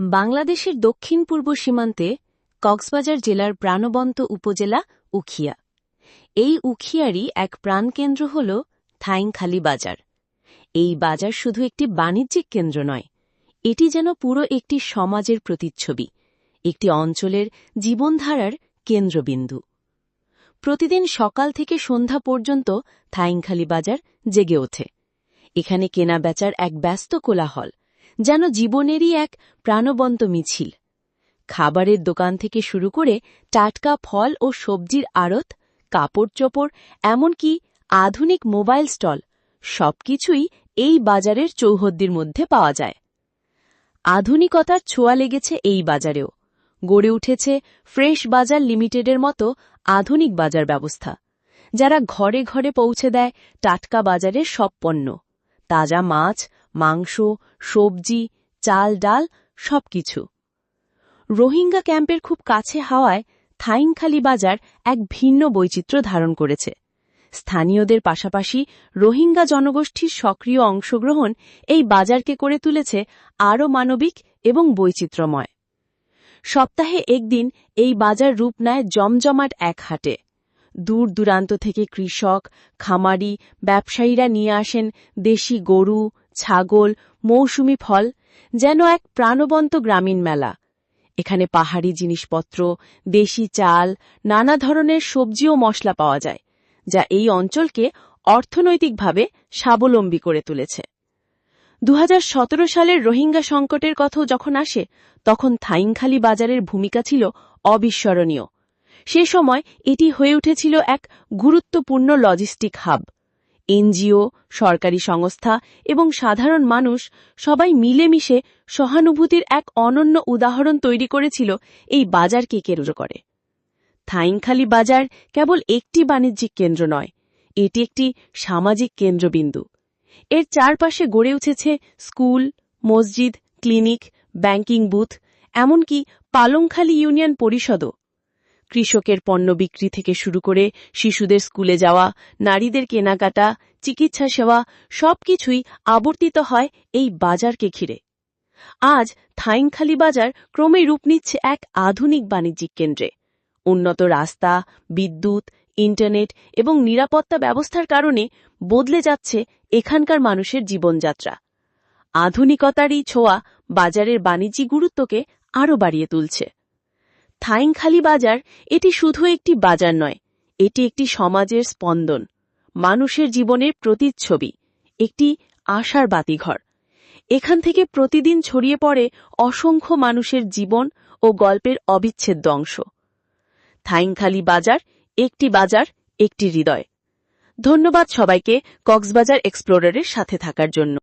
বাংলাদেশের দক্ষিণ পূর্ব সীমান্তে কক্সবাজার জেলার প্রাণবন্ত উপজেলা উখিয়া। এই উখিয়ারই এক প্রাণকেন্দ্র হল থাইংখালি বাজার। এই বাজার শুধু একটি বাণিজ্যিক কেন্দ্র নয়, এটি যেন পুরো একটি সমাজের প্রতিচ্ছবি, একটি অঞ্চলের জীবনধারার কেন্দ্রবিন্দু। প্রতিদিন সকাল থেকে সন্ধ্যা পর্যন্ত থাইংখালি বাজার জেগে ওঠে। এখানে কেনা বেচার এক ব্যস্ত কোলাহল যেন জীবনেরই এক প্রাণবন্ত মিছিল। খাবারের দোকান থেকে শুরু করে টাটকা ফল ও সবজির আড়ত কাপড় চোপড় এমনকি আধুনিক মোবাইল স্টল, সবকিছুই এই বাজারের চৌহদ্দির মধ্যে পাওয়া যায়। আধুনিকতার ছোঁয়া লেগেছে এই বাজারেও। গড়ে উঠেছে ফ্রেশ বাজার লিমিটেডের মতো আধুনিক বাজার ব্যবস্থা, যারা ঘরে ঘরে পৌঁছে দেয় টাটকা বাজারের সব পণ্য, তাজা মাছ মাংস, সবজি, চাল, ডাল, সবকিছু। রোহিঙ্গা ক্যাম্পের খুব কাছে হাওয়ায় থাইংখালি বাজার এক ভিন্ন বৈচিত্র্য ধারণ করেছে। স্থানীয়দের পাশাপাশি রোহিঙ্গা জনগোষ্ঠীর সক্রিয় অংশগ্রহণ এই বাজারকে করে তুলেছে আরও মানবিক এবং বৈচিত্র্যময়। সপ্তাহে একদিন এই বাজার রূপ নেয় জমজমাট এক হাটে। দূর দূরান্ত থেকে কৃষক, খামারি, ব্যবসায়ীরা নিয়ে আসেন দেশি গরু ছাগল, মৌসুমি ফল, যেন এক প্রাণবন্ত গ্রামীণ মেলা। এখানে পাহাড়ি জিনিসপত্র, দেশি চাল, নানা ধরনের সবজি ও মশলা পাওয়া যায়, যা এই অঞ্চলকে অর্থনৈতিকভাবে স্বাবলম্বী করে তুলেছে। দু হাজার সতেরো সালের রোহিঙ্গা সংকটের কথাও যখন আসে, তখন থাইংখালি বাজারের ভূমিকা ছিল অবিস্মরণীয়। সে সময় এটি হয়ে উঠেছিল এক গুরুত্বপূর্ণ লজিস্টিক হাব। এনজিও, সরকারি সংস্থা এবং সাধারণ মানুষ সবাই মিলেমিশে সহানুভূতির এক অনন্য উদাহরণ তৈরি করেছিল এই বাজারকে কেন্দ্র করে। থাইংখালি বাজার কেবল একটি বাণিজ্যিক কেন্দ্র নয়, এটি একটি সামাজিক কেন্দ্রবিন্দু। এর চারপাশে গড়ে উঠেছে স্কুল, মসজিদ, ক্লিনিক, ব্যাংকিং বুথ, এমনকি পালংখালী ইউনিয়ন পরিষদও। কৃষকের পণ্য বিক্রি থেকে শুরু করে শিশুদের স্কুলে যাওয়া, নারীদের কেনাকাটা, চিকিৎসা সেবা, সবকিছুই আবর্তিত হয় এই বাজারকে ঘিরে। আজ থাইংখালি বাজার ক্রমেই রূপ নিচ্ছে এক আধুনিক বাণিজ্যিক কেন্দ্রে। উন্নত রাস্তা, বিদ্যুৎ, ইন্টারনেট এবং নিরাপত্তা ব্যবস্থার কারণে বদলে যাচ্ছে এখানকার মানুষের জীবনযাত্রা। আধুনিকতারই ছোঁয়া বাজারের বাণিজ্যিক গুরুত্বকে আরও বাড়িয়ে তুলছে। থাইংখালি বাজার এটি শুধু একটি বাজার নয়, এটি একটি সমাজের স্পন্দন, মানুষের জীবনের প্রতিচ্ছবি, একটি আশার বাতিঘর। এখান থেকে প্রতিদিন ছড়িয়ে পড়ে অসংখ্য মানুষের জীবন ও গল্পের অবিচ্ছেদ্য অংশ। থাইংখালি বাজার একটি বাজার, একটি হৃদয়। ধন্যবাদ সবাইকে কক্সবাজার এক্সপ্লোরারের সাথে থাকার জন্য।